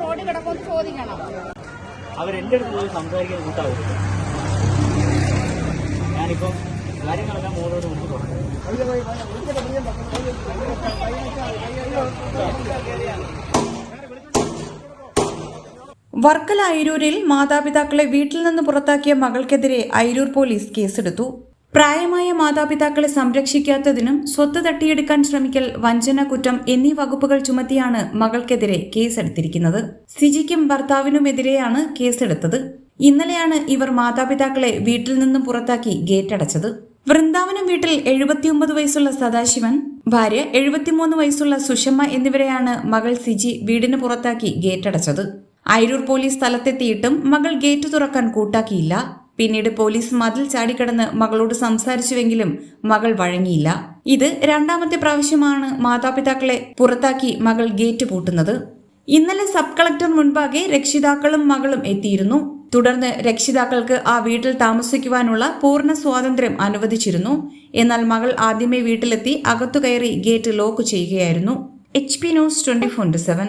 റോഡിൽ കിടക്കുമെന്ന് ചോദിക്കണം അവരെന്റെ അടുത്ത് പോയി സംസാരിക്കാൻ കൂട്ടാവും ഞാനിപ്പം കാര്യങ്ങളെല്ലാം മോളോട് വിളിച്ചു തുടങ്ങി വർക്കല അയിരൂരിൽ മാതാപിതാക്കളെ വീട്ടിൽ നിന്ന് പുറത്താക്കിയ മകൾക്കെതിരെ അയിരൂർ പോലീസ് കേസെടുത്തു. പ്രായമായ മാതാപിതാക്കളെ സംരക്ഷിക്കാത്തതിനും സ്വത്ത് തട്ടിയെടുക്കാൻ ശ്രമിക്കൽ വഞ്ചന കുറ്റം എന്നീ വകുപ്പുകൾ ചുമത്തിയാണ് മകൾക്കെതിരെ കേസെടുത്തിരിക്കുന്നത്. സിജിക്കും ഭർത്താവിനുമെതിരെയാണ് കേസെടുത്തത്. ഇന്നലെയാണ് ഇവർ മാതാപിതാക്കളെ വീട്ടിൽ നിന്നും പുറത്താക്കി ഗേറ്റടച്ചത്. വൃന്ദാവനം വീട്ടിൽ എഴുപത്തിയൊമ്പത് വയസ്സുള്ള സദാശിവൻ ഭാര്യ എഴുപത്തിമൂന്ന് വയസ്സുള്ള സുഷമ്മ എന്നിവരെയാണ് മകൾ സിജി വീടിന് പുറത്താക്കി ഗേറ്റടച്ചത്. അയിരൂർ പോലീസ് സ്ഥലത്തെത്തിയിട്ടും മകൾ ഗേറ്റ് തുറക്കാൻ കൂട്ടാക്കിയില്ല. പിന്നീട് പോലീസ് മതിൽ ചാടിക്കടന്ന് മകളോട് സംസാരിച്ചുവെങ്കിലും മകൾ വഴങ്ങിയില്ല. ഇത് രണ്ടാമത്തെ പ്രാവശ്യമാണ് മാതാപിതാക്കളെ പുറത്താക്കി മകൾ ഗേറ്റ് പൂട്ടുന്നത്. ഇന്നലെ സബ് കളക്ടർ മുൻപാകെ രക്ഷിതാക്കളും മകളും എത്തിയിരുന്നു. തുടർന്ന് രക്ഷിതാക്കൾക്ക് ആ വീട്ടിൽ താമസിക്കുവാനുള്ള പൂർണ സ്വാതന്ത്ര്യം അനുവദിച്ചിരുന്നു. എന്നാൽ മകൾ ആദ്യമേ വീട്ടിലെത്തി അകത്തു കയറി ഗേറ്റ് ലോക്ക് ചെയ്യുകയായിരുന്നു. H P news twenty four seven.